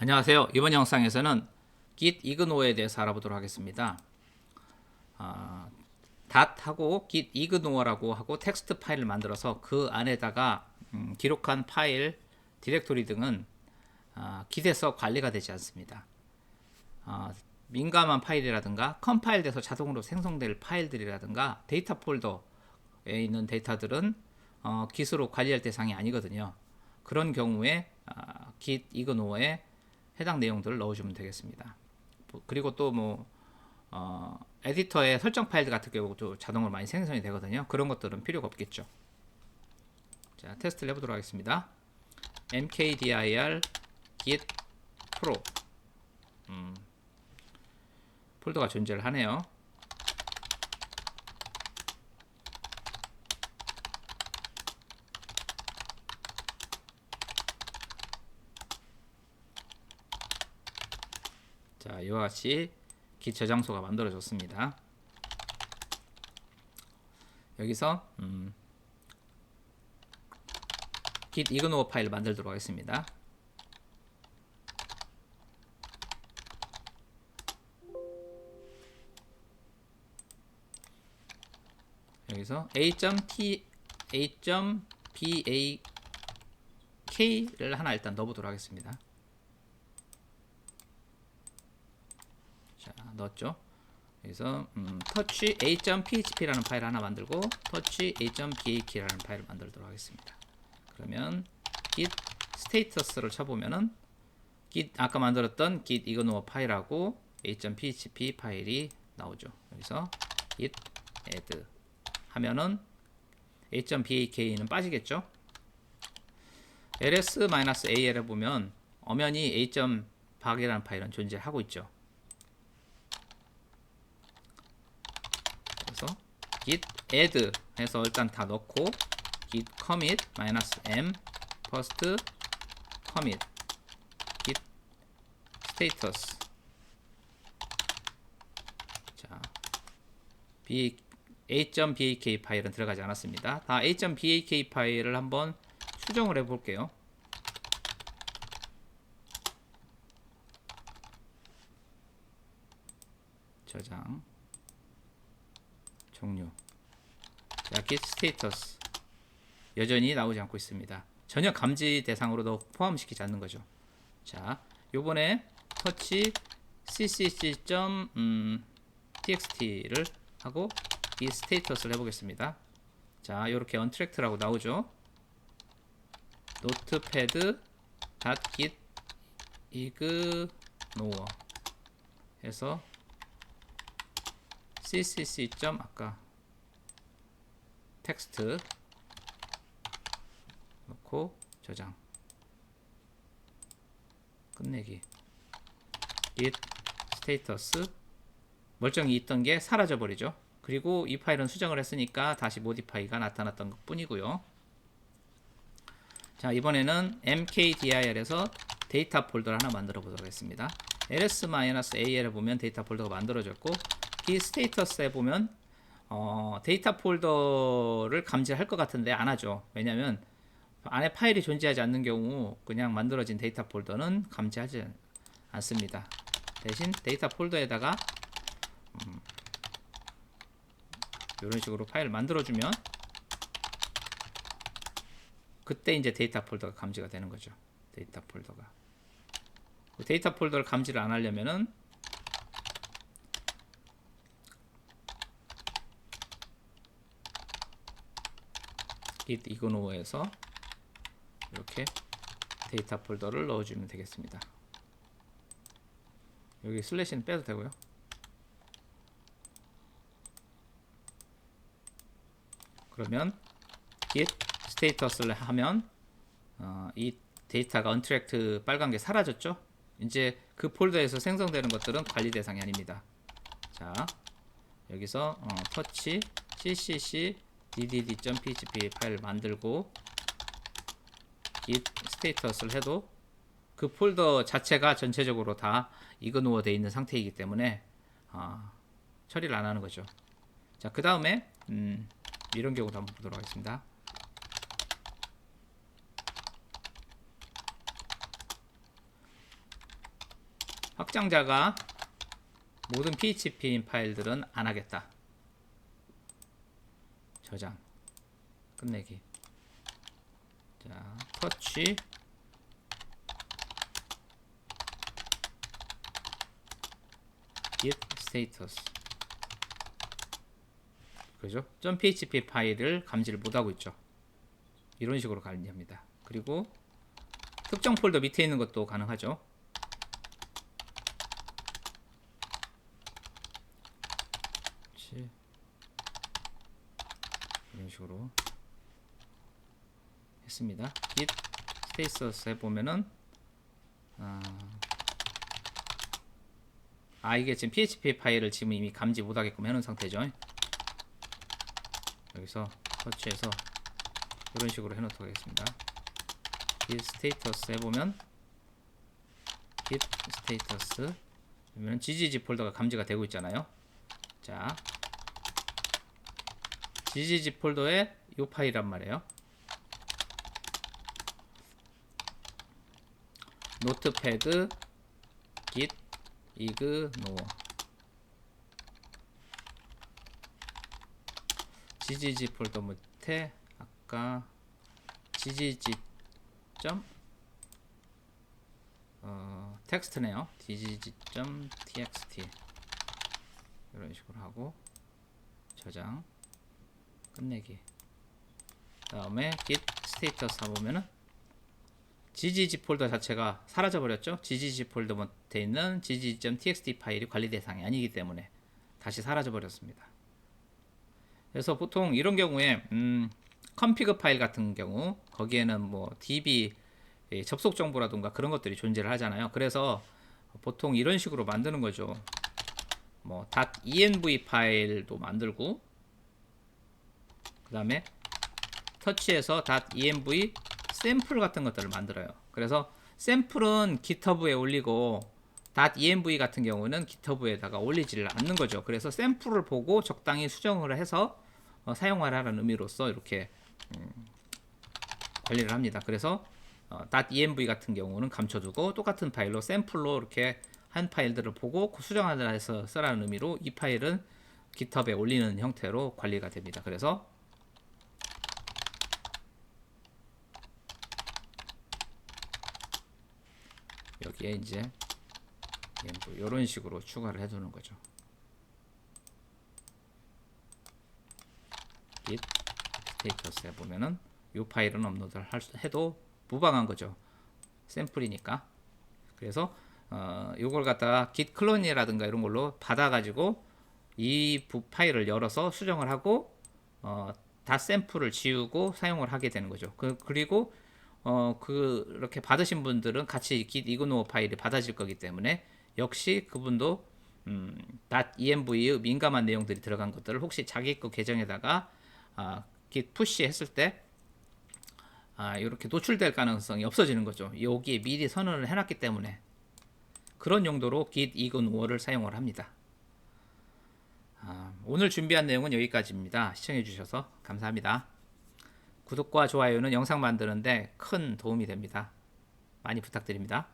안녕하세요. 이번 영상에서는 git ignore 에 대해서 알아보도록 하겠습니다. 아, 닷하고 git ignore라고 하고 텍스트 파일을 만들어서 그 안에다가 음, 기록한 파일, 디렉토리 등은 아, git에서 관리가 되지 않습니다. 아, 민감한 파일이라든가 컴파일돼서 자동으로 생성될 파일들이라든가 데이터 폴더에 있는 데이터들은 어, git으로 관리할 대상이 아니거든요. 그런 경우에 아, git ignore에 해당 내용들을 넣어주면 되겠습니다. 뭐, 그리고 또뭐 어, 에디터에 설정 파일 같은 경우도 자동으로 많이 생성이 되거든요. 그런 것들은 필요가 없겠죠. 자, 테스트를 해보도록 하겠습니다. mkdir git pro 음, 폴더가 존재를 하네요. 자, 이와 같이 기 저장소가 만들어졌습니다. 여기서 음, git ignore 파일을 만들도록 하겠습니다. 여기서 a.t a.bak를 하나 일단 넣어보도록 하겠습니다. 자, 넣었죠. 그래서 음, touch a.php라는 파일 하나 만들고 touch a.bak라는 파일을 만들도록 하겠습니다. 그러면 git 스테이터스를 쳐보면은 git 아까 만들었던 git ignore 파일하고 a.php 파일이 나오죠. 여기서 git add 하면은 a.bak는 빠지겠죠. ls-al에 보면 엄연히 a.bak이라는 파일은 존재하고 있죠. 그래서 git add 해서 일단 다 넣고 git commit -m first commit git status 자 b a.bak 파일은 들어가지 않았습니다. 다 a.bak 파일을 한번 수정을 해 볼게요. 저장 종료 자, git status 여전히 나오지 않고 있습니다. 전혀 감지 대상으로도 포함시키지 않는 거죠. 자, 요번에 터치 ccc.txt를 하고 이 스테이터스를 해보겠습니다. 자, 이렇게 언트랙트라고 나오죠. 노트패드 .git ignore 해서 ccc. 아까 텍스트 넣고 저장 끝내기 git 스테이터스 멀쩡히 있던 게 사라져 버리죠. 그리고 이 파일은 수정을 했으니까 다시 모디파이가 나타났던 것 뿐이고요. 자, 이번에는 mkdir에서 데이터 폴더를 하나 만들어 보도록 하겠습니다. ls-al에 보면 데이터 폴더가 만들어졌고 이 스테이터스에 보면 어, 데이터 폴더를 감지할 것 같은데 안 하죠. 왜냐하면 안에 파일이 존재하지 않는 경우 그냥 만들어진 데이터 폴더는 감지하지 않습니다. 대신 데이터 폴더에다가 음, 이런 식으로 파일을 만들어주면 그때 이제 데이터 폴더가 감지가 되는 거죠. 데이터 폴더가. 데이터 폴더를 감지를 안 하려면은 git ignore,에서 이렇게 데이터 폴더를 넣어주면 되겠습니다. 여기 슬래시는 빼도 되고요. 그러면 git 스테이터스를 하면 어, 이 데이터가 언트랙트 빨간 게 사라졌죠? 이제 그 폴더에서 생성되는 것들은 관리 대상이 아닙니다. 자, 여기서 어, 터치 cc ddd.php 파일을 만들고 git 스테이터스를 해도 그 폴더 자체가 전체적으로 다 이그노어 되어 있는 상태이기 때문에 어, 처리를 안 하는 거죠. 자, 그 다음에 음, 이런 경우도 한번 보도록 하겠습니다. 확장자가 모든 PHP 파일들은 안 하겠다. 저장. 끝내기. 자, 터치. git status. 그죠? .php 파일을 감지를 못하고 있죠. 이런 식으로 관리합니다. 그리고 특정 폴더 밑에 있는 것도 가능하죠. 그렇지. 이런 식으로 했습니다. git status 해보면은 아, 아 이게 지금 php 파일을 지금 이미 감지 못하게끔 해놓은 상태죠. 여기서 터치해서 이런 식으로 해놓도록 하겠습니다. git status 해보면 git status 그러면 gzg 폴더가 감지가 되고 있잖아요. 자, gzg 폴더에 이 파일이란 말이에요. 노트패드 git ignore gzg 폴더 밑에 아까 gzg 점 어, 텍스트네요. gzg.txt 이런 식으로 하고 저장 끝내기 다음에 git 스테이터스 해보면은 gzg 폴더 자체가 사라져 버렸죠. gzg 폴더 밑에 있는 gzg.txt 파일이 관리 대상이 아니기 때문에 다시 사라져 버렸습니다. 그래서 보통 이런 경우에 음, 컴피그 파일 같은 경우 거기에는 뭐 DB 예, 접속 정보라든가 그런 것들이 존재를 하잖아요. 그래서 보통 이런 식으로 만드는 거죠. 뭐 .env 파일도 만들고 그 다음에 터치해서 .env 샘플 같은 것들을 만들어요. 그래서 샘플은 GitHub에 올리고 .env 같은 경우는 GitHub에다가 올리지를 않는 거죠. 그래서 샘플을 보고 적당히 수정을 해서 어, 사용하라는 의미로서 이렇게 음, 관리를 합니다. 그래서 어, .env 같은 경우는 감춰두고 똑같은 파일로 샘플로 이렇게 한 파일들을 보고 수정하라 해서 쓰라는 의미로 이 파일은 GitHub에 올리는 형태로 관리가 됩니다. 그래서 여기에 이제 이런 식으로 추가를 해두는 거죠. git 스테이터스에 보면은 이 파일은 업로드를 할 수, 해도 무방한 거죠. 샘플이니까. 그래서 어, 이걸 갖다가 git 클론이라든가 이런 걸로 받아가지고 이부 파일을 열어서 수정을 하고 어, 다 샘플을 지우고 사용을 하게 되는 거죠. 그, 그리고 어, 그, 이렇게 받으신 분들은 같이 git ignore 파일이 받아질 거기 때문에 역시 그분도 음, .env의 민감한 내용들이 들어간 것들을 혹시 자기 거 계정에다가 아, git push 했을 때 아, 이렇게 노출될 가능성이 없어지는 거죠. 여기에 미리 선언을 해놨기 때문에 그런 용도로 git ignore를 사용을 합니다. 아, 오늘 준비한 내용은 여기까지입니다. 시청해 주셔서 감사합니다. 구독과 좋아요는 영상 만드는데 큰 도움이 됩니다. 많이 부탁드립니다.